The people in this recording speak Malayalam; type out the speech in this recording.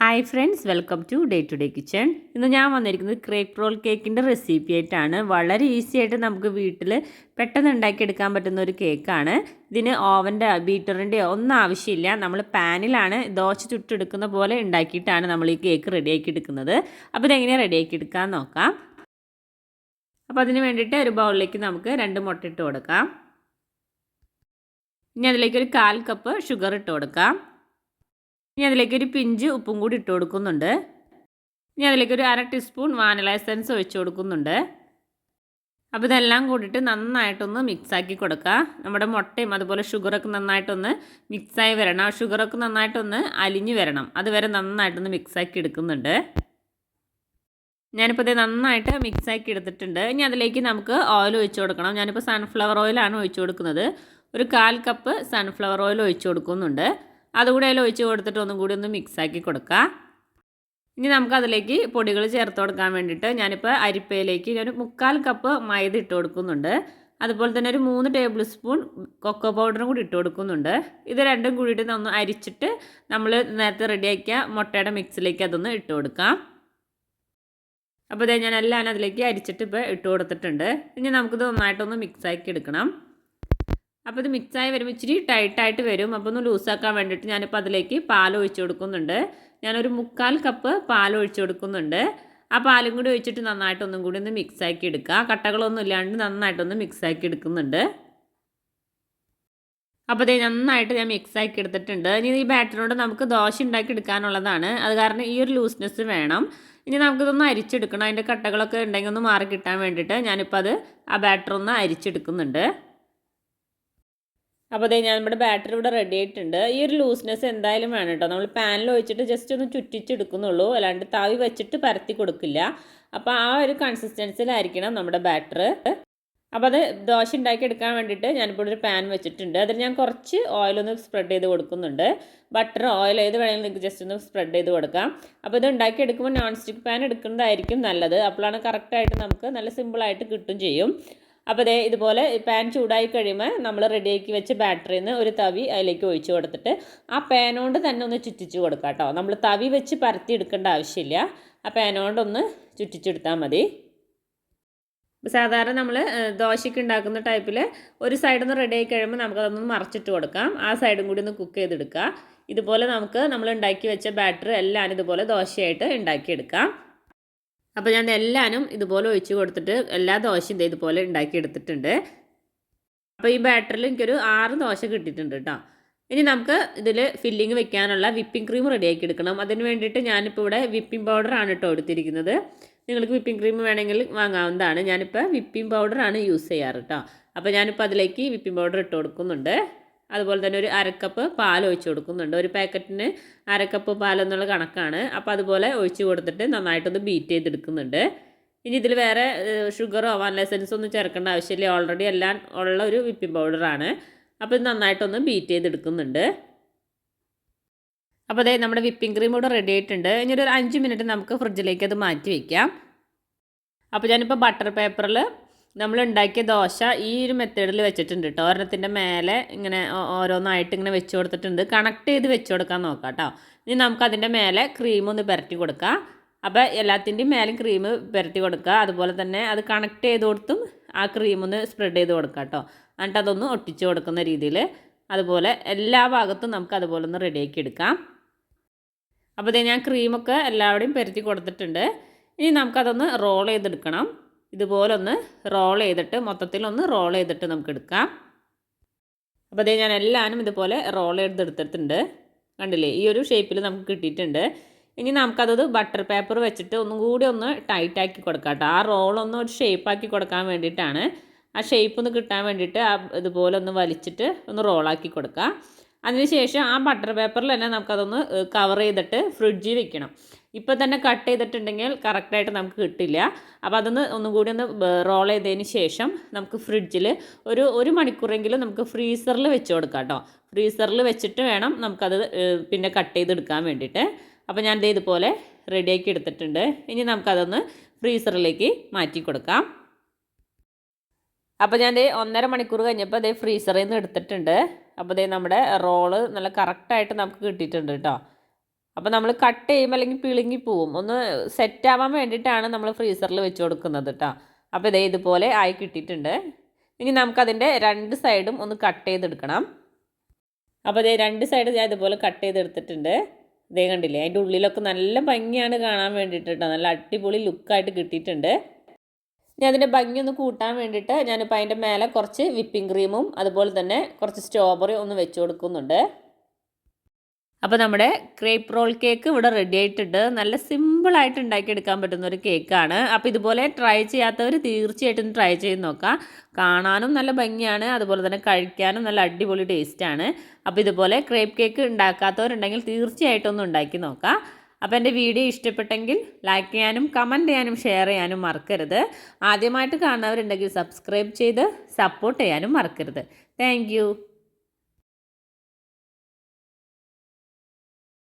Hi friends welcome to day to day kitchen. ഇന്ന് ഞാൻ വന്നിരിക്കുന്നത് ക്രേക്ക് റോൾ കേക്കിന്റെ റെസിപ്പി ആയിട്ടാണ്. വളരെ ഈസി ആയിട്ട് നമുക്ക് വീട്ടിൽ പെട്ടെന്ന് ഉണ്ടാക്കിയെടുക്കാൻ പറ്റുന്ന ഒരു കേക്കാണ്. ഇതിന് ഓവന്റെ ബീറ്ററിന്റെ ഒന്നും ആവശ്യമില്ല. നമ്മൾ പാനിലാണ് ദോശ ചുട്ടെടുക്കുന്ന പോലെ ഉണ്ടാക്കിയിട്ടാണ് നമ്മൾ ഈ കേക്ക് റെഡിയാക്കി എടുക്കുന്നത്. അപ്പോൾ ഇതെങ്ങനെയാണ് റെഡിയാക്കി എടുക്കാൻ നോക്കാം. അപ്പോൾ അതിന് വേണ്ടിയിട്ട് ഒരു ബൗളിലേക്ക് നമുക്ക് രണ്ട് മുട്ട ഇട്ട് കൊടുക്കാം. ഇനി അതിലേക്ക് ഒരു കാൽ കപ്പ് ഷുഗർ ഇട്ട് കൊടുക്കാം. ഇനി അതിലേക്ക് ഒരു പിഞ്ച് ഉപ്പും കൂടി ഇട്ട് കൊടുക്കുന്നുണ്ട്. ഇനി അതിലേക്ക് ഒരു അര ടീസ്പൂൺ വാനില എസൻസ് ഒഴിച്ച് കൊടുക്കുന്നുണ്ട്. അപ്പോൾ ഇതെല്ലാം കൂടിയിട്ട് നന്നായിട്ടൊന്ന് മിക്സാക്കി കൊടുക്കുക നമ്മുടെ മുട്ടയും അതുപോലെ ഷുഗറൊക്കെ നന്നായിട്ടൊന്ന് മിക്സായി വരണം. ആ ഷുഗറൊക്കെ നന്നായിട്ടൊന്ന് അലിഞ്ഞു വരണം. അതുവരെ നന്നായിട്ടൊന്ന് മിക്സാക്കി എടുക്കുന്നുണ്ട്. ഞാനിപ്പോൾ ഇത് നന്നായിട്ട് മിക്സാക്കി എടുത്തിട്ടുണ്ട്. ഇനി അതിലേക്ക് നമുക്ക് ഓയിൽ ഒഴിച്ച് കൊടുക്കണം. ഞാനിപ്പോൾ സൺഫ്ലവർ ഓയിലാണ് ഒഴിച്ച് കൊടുക്കുന്നത്. ഒരു കാൽ കപ്പ് സൺഫ്ലവർ ഓയിൽ ഒഴിച്ച് കൊടുക്കുന്നുണ്ട്. അതുകൂടെ അതിൽ ഒഴിച്ച് കൊടുത്തിട്ട് ഒന്നും കൂടി ഒന്ന് മിക്സാക്കി കൊടുക്കുക ഇനി നമുക്ക് അതിലേക്ക് പൊടികൾ ചേർത്ത് കൊടുക്കാൻ വേണ്ടിയിട്ട് ഞാനിപ്പോൾ അരിപ്പയിലേക്ക് ഒരു മുക്കാൽ കപ്പ് മൈദ ഇട്ട് കൊടുക്കുന്നുണ്ട്. അതുപോലെ തന്നെ ഒരു മൂന്ന് ടേബിൾ സ്പൂൺ കൊക്കോ പൗഡറും കൂടി ഇട്ട് കൊടുക്കുന്നുണ്ട്. ഇത് രണ്ടും കൂടിയിട്ട് ഒന്ന് അരിച്ചിട്ട് നമ്മൾ നേരത്തെ റെഡിയാക്കിയ മുട്ടയുടെ മിക്സിലേക്ക് അതൊന്ന് ഇട്ട് കൊടുക്കാം. അപ്പോൾ ഇതേ ഞാൻ എല്ലാം അതിലേക്ക് അരിച്ചിട്ട് ഇപ്പോൾ ഇട്ട് കൊടുത്തിട്ടുണ്ട്. ഇനി നമുക്കിത് നന്നായിട്ടൊന്ന് മിക്സാക്കി എടുക്കണം. അപ്പോൾ ഇത് മിക്സായി വരുമ്പോൾ ഇച്ചിരി ടൈറ്റായിട്ട് വരും. അപ്പോൾ ഒന്ന് ലൂസാക്കാൻ വേണ്ടിയിട്ട് ഞാനിപ്പോൾ അതിലേക്ക് പാൽ ഒഴിച്ച് കൊടുക്കുന്നുണ്ട്. ഞാനൊരു മുക്കാൽ കപ്പ് പാൽ ഒഴിച്ച് കൊടുക്കുന്നുണ്ട്. ആ പാലും കൂടി ഒഴിച്ചിട്ട് നന്നായിട്ടൊന്നും കൂടി ഒന്ന് മിക്സാക്കി എടുക്കുക. കട്ടകളൊന്നും ഇല്ലാണ്ട് നന്നായിട്ടൊന്ന് മിക്സാക്കി എടുക്കുന്നുണ്ട്. അപ്പോൾ ഇത് നന്നായിട്ട് ഞാൻ മിക്സാക്കി എടുത്തിട്ടുണ്ട്. ഇനി ഈ ബാറ്ററിനോട് നമുക്ക് ദോശ ഉണ്ടാക്കി എടുക്കാനുള്ളതാണ്. അത് കാരണം ഈ ഒരു ലൂസ്നെസ് വേണം. ഇനി നമുക്കിതൊന്ന് അരിച്ചെടുക്കണം. അതിന്റെ കട്ടകളൊക്കെ ഉണ്ടെങ്കിൽ ഒന്ന് മാറി കിട്ടാൻ വേണ്ടിയിട്ട് ഞാനിപ്പോൾ അത് ആ ബാറ്റർ ഒന്ന് അരിച്ചെടുക്കുന്നുണ്ട്. അപ്പോൾ അതേ ഞാൻ നമ്മുടെ ബാറ്ററി ഇവിടെ റെഡി ആയിട്ടുണ്ട്. ഈ ഒരു ലൂസ്നെസ് എന്തായാലും വേണം കേട്ടോ. നമ്മൾ പാനിൽ ഒഴിച്ചിട്ട് ജസ്റ്റ് ഒന്ന് ചുറ്റിച്ചെടുക്കുന്നുള്ളൂ. അല്ലാണ്ട് താവി വെച്ചിട്ട് പരത്തി കൊടുക്കില്ല. അപ്പോൾ ആ ഒരു കൺസിസ്റ്റൻസിലായിരിക്കണം നമ്മുടെ ബാറ്റർ അപ്പോൾ അത് ദോശ ഉണ്ടാക്കി എടുക്കാൻ വേണ്ടിയിട്ട് ഞാനിപ്പോൾ ഒരു പാൻ വെച്ചിട്ടുണ്ട്. അതിൽ ഞാൻ കുറച്ച് ഓയിലൊന്ന് സ്പ്രെഡ് ചെയ്ത് കൊടുക്കുന്നുണ്ട്. ബട്ടർ ഓയിൽ ഏത് വേണമെങ്കിലും നിങ്ങൾക്ക് ജസ്റ്റ് ഒന്ന് സ്പ്രെഡ് ചെയ്ത് കൊടുക്കാം. അപ്പോൾ ഇത് ഉണ്ടാക്കി എടുക്കുമ്പോൾ നോൺ സ്റ്റിക്ക് പാൻ എടുക്കുന്നതായിരിക്കും നല്ലത്. അപ്പോഴാണ് കറക്റ്റായിട്ട് നമുക്ക് നല്ല സിമ്പിളായിട്ട് കിട്ടും ചെയ്യും. അപ്പോൾ ദേ ഇതുപോലെ പാൻ ചൂടായി കഴിയുമ്പോൾ നമ്മൾ റെഡിയാക്കി വെച്ച ബാറ്ററിയിൽ നിന്ന് ഒരു തവി അതിലേക്ക് ഒഴിച്ചു കൊടുത്തിട്ട് ആ പാനോണ്ട് തന്നെ ഒന്ന് ചുറ്റിച്ച് കൊടുക്കാം കേട്ടോ നമ്മൾ തവി വെച്ച് പരത്തി എടുക്കേണ്ട ആവശ്യമില്ല. ആ പാനോണ്ടൊന്ന് ചുറ്റിച്ചെടുത്താൽ മതി. സാധാരണ നമ്മൾ ദോശയ്ക്ക് ഉണ്ടാക്കുന്ന ടൈപ്പിൽ ഒരു സൈഡിൽ നിന്ന് റെഡി ആയി കഴിയുമ്പോൾ നമുക്കതൊന്ന് മറച്ചിട്ട് കൊടുക്കാം. ആ സൈഡും കൂടി ഒന്ന് കുക്ക് ചെയ്തെടുക്കുക ഇതുപോലെ നമുക്ക് നമ്മൾ ഉണ്ടാക്കി വെച്ച ബാറ്റർ എല്ലാം ഇതുപോലെ ദോശയായിട്ട് ഉണ്ടാക്കിയെടുക്കാം. അപ്പോൾ ഞാൻ എല്ലാനും ഇതുപോലെ ഒഴിച്ച് കൊടുത്തിട്ട് എല്ലാ ദോശയും ഇതുപോലെ ഉണ്ടാക്കിയെടുത്തിട്ടുണ്ട് അപ്പോൾ ഈ ബാറ്ററിൽ എനിക്കൊരു ആറ് ദോശ കിട്ടിയിട്ടുണ്ട് കേട്ടോ ഇനി നമുക്ക് ഇതിൽ ഫില്ലിങ് വെക്കാനുള്ള വിപ്പിംഗ് ക്രീം റെഡിയാക്കി എടുക്കണം. അതിന് വേണ്ടിയിട്ട് ഞാനിപ്പോൾ ഇവിടെ വിപ്പിംഗ് പൗഡറാണ് കേട്ടോ എടുത്തിരിക്കുന്നത്. നിങ്ങൾക്ക് വിപ്പിംഗ് ക്രീം വേണമെങ്കിൽ വാങ്ങാവുന്നതാണ്. ഞാനിപ്പോൾ വിപ്പിംഗ് പൗഡറാണ് യൂസ് ചെയ്യാറ് കേട്ടോ അപ്പോൾ ഞാനിപ്പോൾ അതിലേക്ക് വിപ്പിംഗ് പൗഡർ ഇട്ട് കൊടുക്കുന്നുണ്ട്. അതുപോലെ തന്നെ ഒരു അരക്കപ്പ് പാൽ ഒഴിച്ച് കൊടുക്കുന്നുണ്ട്. ഒരു പാക്കറ്റിന് അരക്കപ്പ് പാലെന്നുള്ള കണക്കാണ്. അപ്പോൾ അതുപോലെ ഒഴിച്ച് കൊടുത്തിട്ട് നന്നായിട്ടൊന്ന് ബീറ്റ് ചെയ്തെടുക്കുന്നുണ്ട്. ഇനി ഇതിൽ വേറെ ഷുഗറോ എസൻസോ ഒന്നും ചേർക്കേണ്ട ആവശ്യമില്ല. ഓൾറെഡി എല്ലാം ഉള്ള ഒരു വിപ്പിംഗ് പൗഡറാണ് അപ്പോൾ ഇത് നന്നായിട്ടൊന്ന് ബീറ്റ് ചെയ്തെടുക്കുന്നുണ്ട്. അപ്പോൾ അതെ നമ്മുടെ വിപ്പിംഗ് ക്രീം ഇവിടെ റെഡി ആയിട്ടുണ്ട്. ഇനി ഒരു അഞ്ച് മിനിറ്റ് നമുക്ക് ഫ്രിഡ്ജിലേക്ക് അത് മാറ്റി വയ്ക്കാം അപ്പോൾ ഞാനിപ്പോൾ ബട്ടർ പേപ്പറിൽ നമ്മൾ ഉണ്ടാക്കിയ ദോശ ഈ ഒരു മെത്തേഡിൽ വെച്ചിട്ടുണ്ട് കേട്ടോ ഒരെണ്ണത്തിന്റെ മേലെ ഇങ്ങനെ ഓരോന്നായിട്ട് ഇങ്ങനെ വെച്ച് കൊടുത്തിട്ടുണ്ട്. കണക്ട് ചെയ്ത് വെച്ച് കൊടുക്കാൻ നോക്കാം കേട്ടോ ഇനി നമുക്ക് അതിന്റെ മേലെ ക്രീം ഒന്ന് പുരട്ടി കൊടുക്കാം. അപ്പോൾ എല്ലാത്തിന്റെയും മേലും ക്രീം പുരട്ടി കൊടുക്കുക. അതുപോലെ തന്നെ അത് കണക്ട് ചെയ്ത് കൊടുത്തും ആ ക്രീം ഒന്ന് സ്പ്രെഡ് ചെയ്ത് കൊടുക്കാം കേട്ടോ എന്നിട്ട് അതൊന്ന് ഒട്ടിച്ച് കൊടുക്കുന്ന രീതിയിൽ. അതുപോലെ എല്ലാ ഭാഗത്തും നമുക്ക് അതുപോലെ ഒന്ന് റെഡിയാക്കി എടുക്കാം. അപ്പോൾ ഇത് ഞാൻ ക്രീമൊക്കെ എല്ലാവരുടെയും പുരട്ടി കൊടുത്തിട്ടുണ്ട്. ഇനി നമുക്കതൊന്ന് റോൾ ചെയ്തെടുക്കണം. ഇതുപോലൊന്ന് റോൾ ചെയ്തിട്ട് മൊത്തത്തിലൊന്ന് റോൾ ചെയ്തിട്ട് നമുക്ക് എടുക്കാം. അപ്പോൾ അതേ ഞാൻ എല്ലാവരും ഇതുപോലെ റോൾ ചെയ്തെടുത്തിട്ടുണ്ട്. കണ്ടില്ലേ? ഈ ഒരു ഷേപ്പിൽ നമുക്ക് കിട്ടിയിട്ടുണ്ട്. ഇനി നമുക്കത് ബട്ടർ പേപ്പർ വെച്ചിട്ട് ഒന്നും കൂടി ഒന്ന് ടൈറ്റാക്കി കൊടുക്കാം കേട്ടോ. ആ റോളൊന്ന് ഒരു ഷേപ്പാക്കി കൊടുക്കാൻ വേണ്ടിയിട്ടാണ്. ആ ഷേപ്പ് ഒന്ന് കിട്ടാൻ വേണ്ടിയിട്ട് ആ ഇതുപോലെ ഒന്ന് വലിച്ചിട്ട് ഒന്ന് റോളാക്കി കൊടുക്കുക അതിനുശേഷം ആ ബട്ടർ പേപ്പറിൽ തന്നെ നമുക്കതൊന്ന് കവർ ചെയ്തിട്ട് ഫ്രിഡ്ജിൽ വെക്കണം. ഇപ്പോൾ തന്നെ കട്ട് ചെയ്തിട്ടുണ്ടെങ്കിൽ കറക്റ്റായിട്ട് നമുക്ക് കിട്ടില്ല. അപ്പോൾ അതൊന്ന് ഒന്നും കൂടി ഒന്ന് റോൾ ചെയ്തതിന് ശേഷം നമുക്ക് ഫ്രിഡ്ജിൽ ഒരു ഒരു മണിക്കൂറെങ്കിലും നമുക്ക് ഫ്രീസറിൽ വെച്ച് കൊടുക്കാം കേട്ടോ ഫ്രീസറിൽ വെച്ചിട്ട് വേണം നമുക്കത് പിന്നെ കട്ട് ചെയ്തെടുക്കാൻ വേണ്ടിയിട്ട്. അപ്പോൾ ഞാൻ ഇതുപോലെ റെഡിയാക്കി എടുത്തിട്ടുണ്ട്. ഇനി നമുക്കതൊന്ന് ഫ്രീസറിലേക്ക് മാറ്റി കൊടുക്കാം. അപ്പോൾ ഞാൻ ഒന്നര മണിക്കൂർ കഴിഞ്ഞപ്പോൾ അതേ ഫ്രീസറിൽ നിന്ന് എടുത്തിട്ടുണ്ട്. അപ്പോൾ ദേ നമ്മുടെ റോൾ നല്ല കറക്റ്റായിട്ട് നമുക്ക് കിട്ടിയിട്ടുണ്ട് കേട്ടോ അപ്പോൾ നമ്മൾ കട്ട് ചെയ്യുമ്പോൾ അല്ലെങ്കിൽ പിളുങ്ങി പോവും. ഒന്ന് സെറ്റ് ആവാൻ വേണ്ടിയിട്ടാണ് നമ്മൾ ഫ്രീസറിൽ വെച്ച് കൊടുക്കുന്നത് കേട്ടോ അപ്പോൾ ഇതേ ഇതുപോലെ ആയി കിട്ടിയിട്ടുണ്ട്. ഇനി നമുക്കതിന്റെ രണ്ട് സൈഡും ഒന്ന് കട്ട് ചെയ്തെടുക്കണം. അപ്പോൾ ഇതേ രണ്ട് സൈഡ് ഞാൻ ഇതുപോലെ കട്ട് ചെയ്തെടുത്തിട്ടുണ്ട്. ഇതേ കണ്ടില്ലേ? അതിന്റെ ഉള്ളിലൊക്കെ നല്ല ഭംഗിയാണ് കാണാൻ വേണ്ടിയിട്ട് കേട്ടോ നല്ല അടിപൊളി ലുക്കായിട്ട് കിട്ടിയിട്ടുണ്ട്. ഞാൻ അതിന്റെ ഭംഗി ഒന്ന് കൂട്ടാൻ വേണ്ടിയിട്ട് ഞാനിപ്പോൾ അതിന്റെ മേലെ കുറച്ച് വിപ്പിംഗ് ക്രീമും അതുപോലെ തന്നെ കുറച്ച് സ്ട്രോബെറി ഒന്ന് വെച്ച് കൊടുക്കുന്നുണ്ട്. അപ്പോൾ നമ്മുടെ ക്രേപ്പ് റോൾ കേക്ക് ഇവിടെ റെഡി ആയിട്ടുണ്ട്. നല്ല സിമ്പിളായിട്ട് ഉണ്ടാക്കിയെടുക്കാൻ പറ്റുന്ന ഒരു കേക്കാണ് അപ്പോൾ ഇതുപോലെ ട്രൈ ചെയ്യാത്തവർ തീർച്ചയായിട്ടും ട്രൈ ചെയ്ത് നോക്കാം. കാണാനും നല്ല ഭംഗിയാണ്. അതുപോലെ തന്നെ കഴിക്കാനും നല്ല അടിപൊളി ടേസ്റ്റാണ് അപ്പോൾ ഇതുപോലെ ക്രേപ്പ് കേക്ക് ഉണ്ടാക്കാത്തവരുണ്ടെങ്കിൽ തീർച്ചയായിട്ടും ഒന്ന് ഉണ്ടാക്കി നോക്കാം. അപ്പോൾ എന്റെ വീഡിയോ ഇഷ്ടപ്പെട്ടെങ്കിൽ ലൈക്ക് ചെയ്യാനും കമന്റ് ചെയ്യാനും ഷെയർ ചെയ്യാനും മറക്കരുത്. ആദ്യമായിട്ട് കാണുന്നവരുണ്ടെങ്കിൽ സബ്സ്ക്രൈബ് ചെയ്ത് സപ്പോർട്ട് ചെയ്യാനും മറക്കരുത്. താങ്ക്